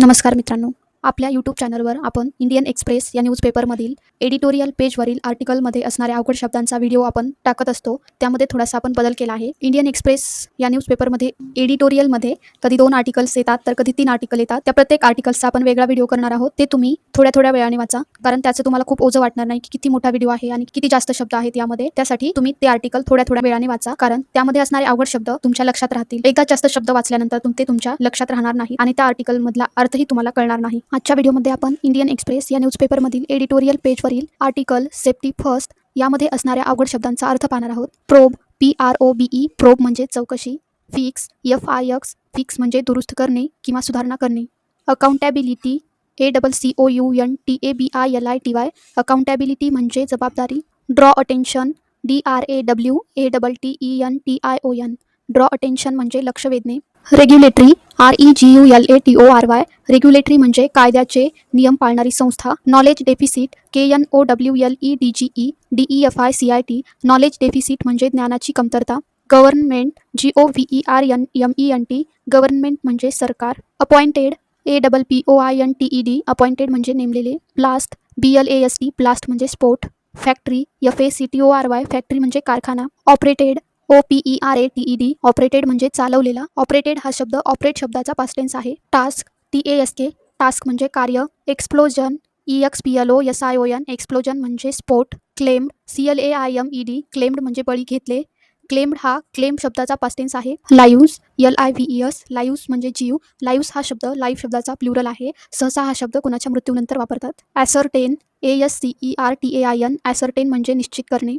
नमस्कार मित्रांनो. आपल्या यूट्यूब चॅनलवर आपण इंडियन एक्सप्रेस या न्यूजपेपरमधील एडिटोरियल पेजवरील आर्टिकलमध्ये असणाऱ्या अवघड शब्दांचा व्हिडिओ आपण टाकत असतो. त्यामध्ये थोडासा आपण बदल केला आहे. इंडियन एक्सप्रेस या न्यूजपेपरमध्ये एडिटोरियलमध्ये कधी दोन आर्टिकल्स येतात तर कधी तीन आर्टिकल येतात. त्या प्रत्येक आर्टिकल्सचा आपण वेगळा व्हिडिओ करणार आहोत. ते तुम्ही थोड्या थोड्या वेळाने वाचा. कारण त्याचं तुम्हाला खूप ओझं वाटणार नाही की किती मोठा व्हिडिओ आहे आणि किती जास्त शब्द आहेत यामध्ये. त्यासाठी तुम्ही ते आर्टिकल थोड्या थोड्या वेळाने वाचा. कारण त्यामध्ये असणारे अवघड शब्द तुमच्या लक्षात राहतील. एकदा जास्त शब्द वाचल्यानंतर ते तुमच्या लक्षात राहणार नाही आणि त्या आर्टिकल मधला अर्थही तुम्हाला कळणार नाही. आजच्या व्हिडिओमध्ये आपण इंडियन एक्सप्रेस या न्यूजपेपरमधील एडिटोरियल पेजवरील आर्टिकल सेफ्टी फर्स्ट यामध्ये असणाऱ्या अवघड शब्दांचा अर्थ पाहणार आहोत. Probe P R O B E probe म्हणजे चौकशी fix F I X fix म्हणजे दुरुस्त करणे किंवा सुधारणा करणे. Accountability A double C O U N T A B I L I T Y accountability म्हणजे जबाबदारी draw attention D R A W A double T E N T I O N draw attention म्हणजे लक्ष वेधणे regulatory R E G U L A T O R Y regulatory म्हणजे कायद्याचे नियम पाळणारी संस्था. Knowledge deficit K N O W L E D G E D E F I C I T knowledge deficit म्हणजे ज्ञानाची कमतरता. Government G O V E R N M E N T government म्हणजे सरकार. Appointed A double P O I N T E D appointed म्हणजे नेमलेले. Blast B L A S T blast म्हणजे sport factory F A C T O R Y factory म्हणजे कारखाना. Operated O P E R A T E D operated म्हणजे चालवलेला. Operated हा शब्द operate शब्दाचा पास्टेन्स आहे. Task T A S K task म्हणजे कार्य. Explosion E X P L O S I O N explosion म्हणजे sport claimed C L A I M E D claimed म्हणजे बळी घेतले. क्लेम्ड हा क्लेम शब्दाचा पास्टेन्स आहे. Lives L I V E S lives म्हणजे जीव. Lives हा शब्द लाईव्ह शब्दाचा प्लुरल आहे. सहसा हा शब्द कोणाच्या मृत्यूनंतर वापरतात? Ascertain A S C E R T A I N ascertain म्हणजे निश्चित करणे.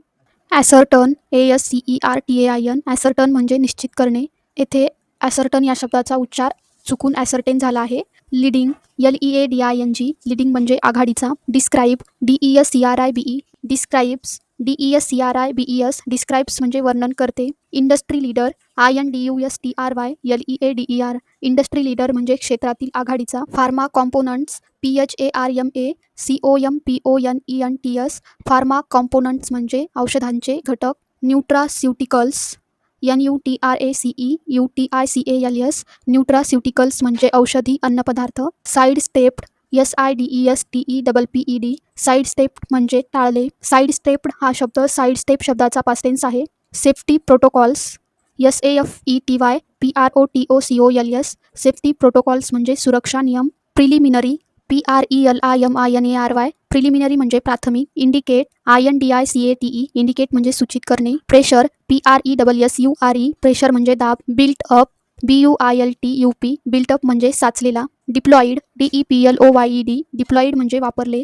Ascertain A S C E R T A I N ascertain म्हणजे निश्चित करणे. येथे ॲसर्टन या शब्दाचा उच्चार चुकून ॲसर्टेन झाला आहे. Leading L E A D I N G leading म्हणजे आघाडीचा. Describe D E S C R I B E describes D E S C R I B E S describes म्हणजे वर्णन करते. Industry leader I N D U S T R Y L E A D E R industry leader म्हणजे क्षेत्रातील आघाडीचा. Pharma components P H A R M A C O M P O N E N T S pharma components म्हणजे औषधांचे घटक. Nutraceuticals N U T R A C E U T I C A L S nutraceuticals म्हणजे औषधी अन्नपदार्थ. Side stepped S I D E S T E double P E D side step म्हणजे टाळले side stepped हा शब्द side step शब्दाचा past tense आहे. Safety protocols S A F E T Y P R O T O C O L S safety protocols म्हणजे सुरक्षा नियम. Preliminary P R E L I M I N A R Y preliminary म्हणजे प्राथमिक. Indicate I N D I C A T E indicate म्हणजे सूचित करणे. Pressure P R E double S U R E pressure म्हणजे दाब. Built up B U I L T U P built up म्हणजे साचलेला deployed D E P L O Y E D deployed म्हणजे वापरले.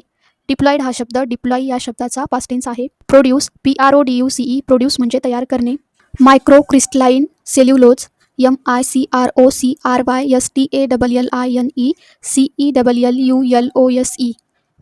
Deployed हा शब्द डिप्लॉई या शब्दाचा पास्टेन्स आहे. Produce P R O D U C E produce म्हणजे तयार करणे. Micro crystalline cellulose M I C R O C R Y S T A double L I N E C E double L U L O S E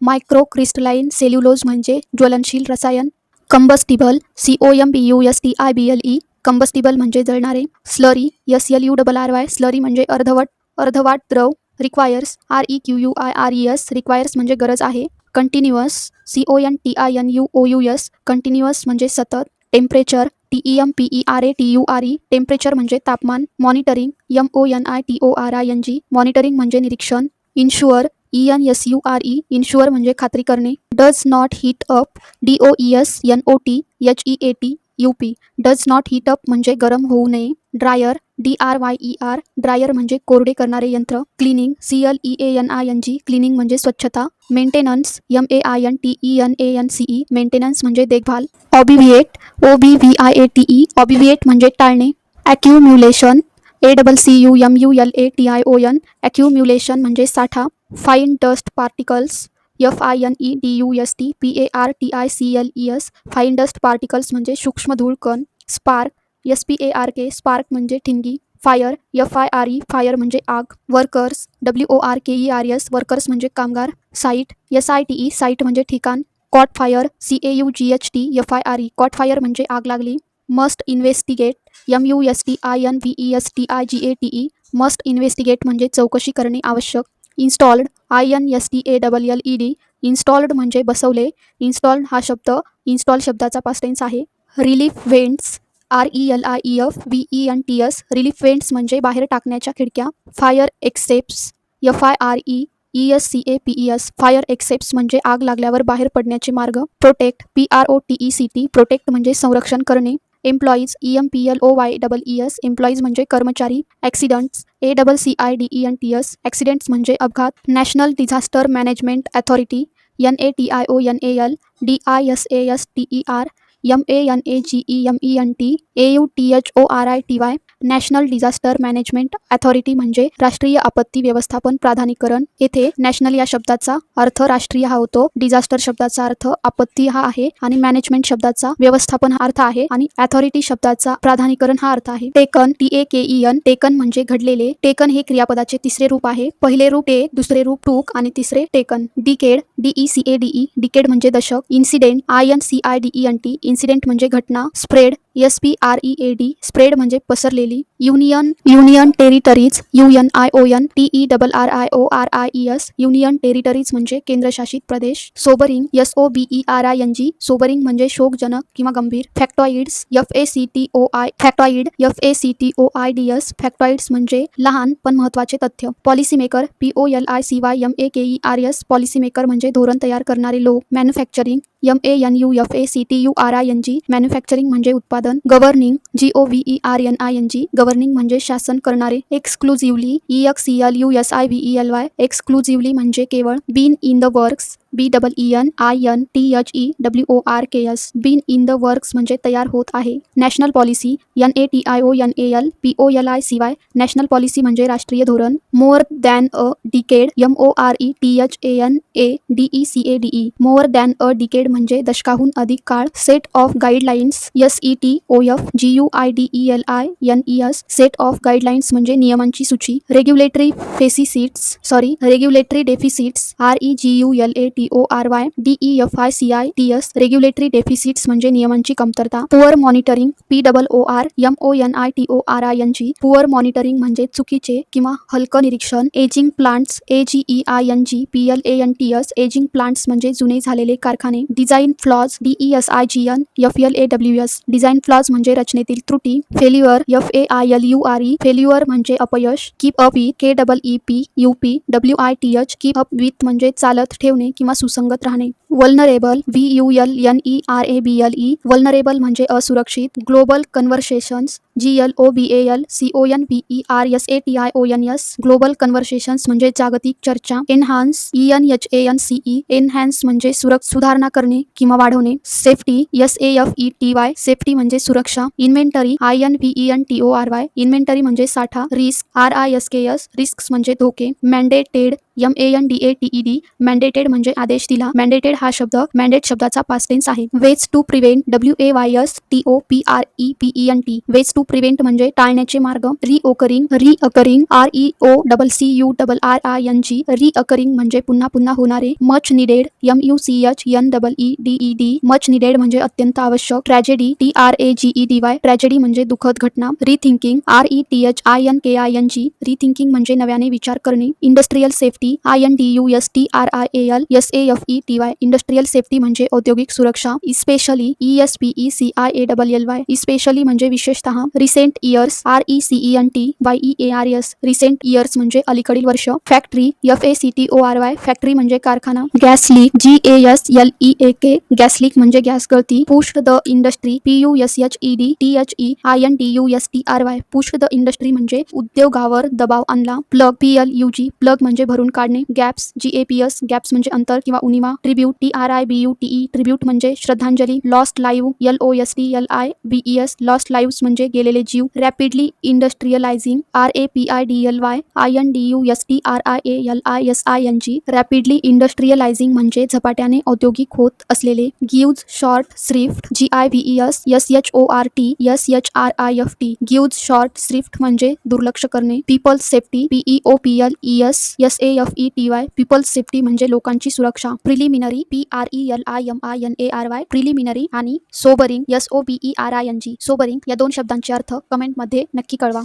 micro crystalline cellulose म्हणजे ज्वलनशील रसायन. Combustible C O M B U S T I B L E combustible म्हणजे जळणारे slurry S L U double R Y slurry म्हणजे अर्धवट अर्धवाट द्रव requires R E Q U I R E S requires म्हणजे गरज आहे continuous C O N T I N U O U S continuous म्हणजे सतत temperature T E M P E R A T U R E temperature म्हणजे तापमान monitoring M O N I T O R I N G monitoring म्हणजे निरीक्षण ensure E N S U R E insure म्हणजे खात्री करणे does not heat up D O E S N O T H E A T U P does not heat up म्हणजे गरम होऊ नये. Dryer D R Y E R dryer म्हणजे कोरडे करणारे यंत्र. Cleaning C L E N I N G cleaning म्हणजे स्वच्छता. Maintenance M A I N T E N A N C E maintenance म्हणजे देखभाल. Obviate O B V I A T E obviate म्हणजे टाळणे. Accumulation A double C U M U L A T I O N accumulation म्हणजे साठा. Fine dust particles F I N E D U S T P A R T I C L E S fine dust particles म्हणजे सूक्ष्म धूळ कण spark S P A R K spark म्हणजे ठिणगी fire F I R E fire म्हणजे आग workers W O R K E R S workers म्हणजे कामगार site S I T E site म्हणजे ठिकाण caught fire C A U G H T F I R E caught fire म्हणजे आग लागली must investigate M U S T I N V E S T I G A T E must investigate म्हणजे चौकशी करणे आवश्यक installed I N S T A double L E D installed म्हणजे बसवले. Installed हा शब्द install शब्दाचा past tense आहे. Relief vents R E L I E F V E N T S relief vents म्हणजे बाहेर टाकण्याच्या खिडक्या. Fire escapes F I R E E S C A P E S fire escapes म्हणजे आग लागल्यावर बाहेर पडण्याचे मार्ग. Protect P R O T E C T protect म्हणजे संरक्षण करणे. Employees E M P L O Y double E S employees म्हणजे कर्मचारी accidents A double C I D E N T S accidents म्हणजे अपघात national disaster management authority N A T I O N A L D I S A S T E R M A N A G E M E N T A U T H O R I T Y national disaster management authority म्हणजे राष्ट्रीय आपत्ती व्यवस्थापन प्राधानिकरण येथे national या शब्दाचा अर्थ राष्ट्रीय हा होतो. डिझास्टर शब्दाचा अर्थ आपत्ती हा आहे आणि मॅनेजमेंट शब्दाचा व्यवस्थापन हा अर्थ आहे आणि अथॉरिटी शब्दाचा प्राधानिकरण हा अर्थ आहे. Taken T A K E N taken म्हणजे घडलेले. टेकन हे क्रियापदाचे तिसरे रूप आहे. पहिले रूप टे दुसरे रूप टूक आणि तिसरे taken. Decade D E C A D E decade म्हणजे दशक. Incident I N C I D E N T incident म्हणजे घटना. Spread S P R E A D spread म्हणजे पसरलेली union union territories U N I O N T E double R I O R I E S union territories म्हणजे केंद्रशासित प्रदेश sobering S O B E R I N G sobering म्हणजे शोकजनक किंवा गंभीर factoids F A C T O I factoid F A C T O I D S factoids म्हणजे लहान पण महत्वाचे तथ्य policy maker P O L I C Y M A K E R S policy maker म्हणजे धोरण तयार करणारे लोक manufacturing M A N U F A C T U R I N G manufacturing म्हणजे उत्पादन governing G O V E R N I N G governing म्हणजे शासन करणारे. Exclusively E X E L U S I V E L Y exclusively म्हणजे केवळ been in the works B double E N I N T H E W O R K S been in the works म्हणजे तयार होत आहे. National policy N A T I O N A L P O L I C Y national policy म्हणजे राष्ट्रीय धोरण more than a decade M O R E T H A N A D E C A D E more than a decade म्हणजे दशकाहून अधिक काळ set of guidelines S E T O F G U I D E L I N E S set of guidelines म्हणजे नियमांची सूची regulatory fesisits sorry regulatory deficits R E G U L A T O R Y D E F I C I T S regulatory deficits म्हणजे नियमांची कमतरता poor monitoring P double O R M O N I T O R I N G poor monitoring म्हणजे चुकीचे किंवा हलकं निरीक्षण ageing plants A G E I N G P L A N T S ageing plants म्हणजे जुने झालेले कारखाने design flaws D E S I G N F L A W S design flaws म्हणजे रचनेतील त्रुटी failure F A I L U R E failure म्हणजे अपयश keep up E K double E P U P W I T H keep up with म्हणजे चालत ठेवणे किंवा सुसंगत राहणे. Vulnerable V U L N E R A B L E vulnerable म्हणजे असुरक्षित. Global conversations G L O B L C O N B E R S A T I O N S global conversations म्हणजे जागतिक चर्चा enhance E N H A N C E enhance म्हणजे सुरक्ष सुधारणा करणे किंवा वाढवणे. Safety S A F E T Y safety म्हणजे सुरक्षा. Inventory I N V E N T O R Y inventory म्हणजे साठा. Risk R I S K S risk म्हणजे धोके. Mandated M A N D A T E D mandated म्हणजे आदेश दिला. Mandated हा शब्द मॅन्डेट शब्दाचा पास्ट टेन्स आहे. Ways to prevent W A Y S T O P R E P E N T ways to prevent म्हणजे टाळण्याचे मार्ग. Reoccurring reoccurring R E O double C U double R I N G reoccurring म्हणजे पुन्हा पुन्हा होणारे much needed M U C H N double E D E D much needed म्हणजे अत्यंत आवश्यक. Tragedy T R A G E D Y tragedy म्हणजे दुःखद घटना. Rethinking R E T H I N K I N G rethinking म्हणजे नव्याने विचार करणे. Industrial safety I N D U S T R I A L S A F E T Y industrial safety म्हणजे औद्योगिक सुरक्षा specially E S P E C I A double L Y specially म्हणजे विशेषतः recent years R E C E N T Y E A R S recent years म्हणजे अलीकडील वर्ष. Factory F A C T O R Y factory म्हणजे कारखाना. Gas leak G A S L E A K gas leak म्हणजे gas गळती. Pushed the industry P U S H E D T H E I N D U S T R Y pushed the industry म्हणजे उद्योगावर दबाव आणला. Plug P L U G plug म्हणजे भरून काढणे. Gaps G A P S gaps म्हणजे अंतर किंवा उनिमा tribute T R I B U T E tribute म्हणजे श्रद्धांजली. Lost lives L O S T L I B E S lost lives म्हणजे गेलेले जीव rapidly industrialising R A P I D L Y I N D U S T R I L I S I N G rapidly industrialising म्हणजे झपाट्याने औद्योगिक होत असलेले gives short shrift G I V S S H O R T S H R I F T gives short shrift म्हणजे दुर्लक्ष करणे, people's safety P O P L E S S A F E T Y people's safety म्हणजे लोकांची सुरक्षा, preliminary P R E L I M I N A R Y preliminary आणि sobering S O B E R I N G sobering या दोन शब्दांचे अर्थ कमेंटमध्ये नक्की कळवा.